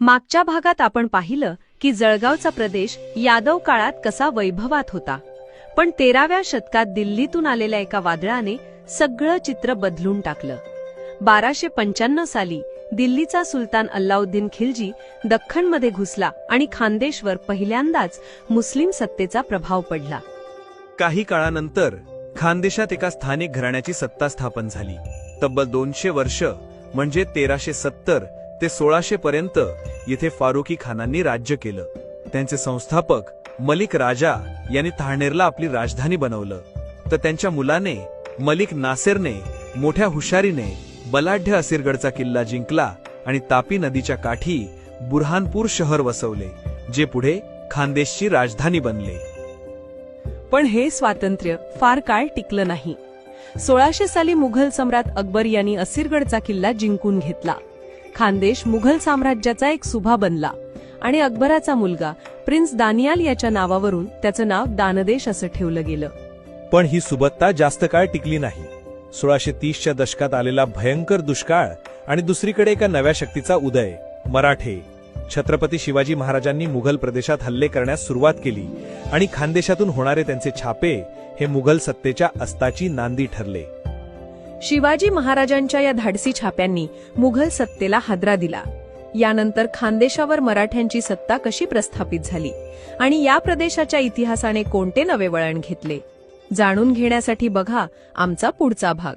मागच्या भागात आपण पाहिलं की जळगावचा प्रदेश यादव काळात कसा वैभवात होता. पण तेराव्या शतकात दिल्लीतून आलेल्या एका वादळाने सगळं चित्र बदलून टाकलं. बाराशे पंच्याण्णव साली दिल्लीचा सुलतान अल्लाउद्दीन खिलजी दख्खनमध्ये घुसला आणि खानदेशवर पहिल्यांदाच मुस्लिम सत्तेचा प्रभाव पडला. काही काळानंतर खानदेशात एका स्थानिक घराण्याची सत्ता स्थापन झाली. तब्बल दोनशे वर्ष म्हणजे तेराशे सत्तर ते सोळाशे पर्यंत येथे फारुकी खानांनी राज्य केलं. त्यांचे संस्थापक मलिक राजा यांनी थाणेरला आपली राजधानी बनवलं. तर त्यांच्या मुलाने मलिक नासेरने मोठ्या हुशारीने बलाढ्य असिरगडचा किल्ला जिंकला आणि तापी नदीच्या काठी बुरहानपूर शहर वसवले जे पुढे खानदेशची राजधानी बनले. पण हे स्वातंत्र्य फार काळ टिकलं नाही. सोळाशे साली मुघल सम्राट अकबर यांनी असिरगडचा किल्ला जिंकून घेतला. खानदेश मुघल साम्राज्याचा एक सुभा बनला आणि अकबराचा मुलगा प्रिन्स दानियाल याच्या नावावरून त्याचं नाव दानदेश असं ठेवलं गेलं. पण ही सुबत्ता जास्त काळ टिकली नाही. सोळाशे तीसच्या दशकात आलेला भयंकर दुष्काळ आणि दुसरीकडे एका नव्या शक्तीचा उदय मराठे. छत्रपती शिवाजी महाराजांनी मुघल प्रदेशात हल्ले करण्यास सुरुवात केली आणि खानदेशातून होणारे त्यांचे छापे हे मुघल सत्तेच्या अस्ताची नांदी ठरले. शिवाजी महाराजांच्या या धाडसी छाप्यांनी मुघल सत्तेला हादरा दिला. यानंतर खानदेशावर मराठ्यांची सत्ता कशी प्रस्थापित झाली आणि या प्रदेशाच्या इतिहासाने कोणते नवे वळण घेतले? जाणून घेण्यासाठी बघा आमचा पुढचा भाग.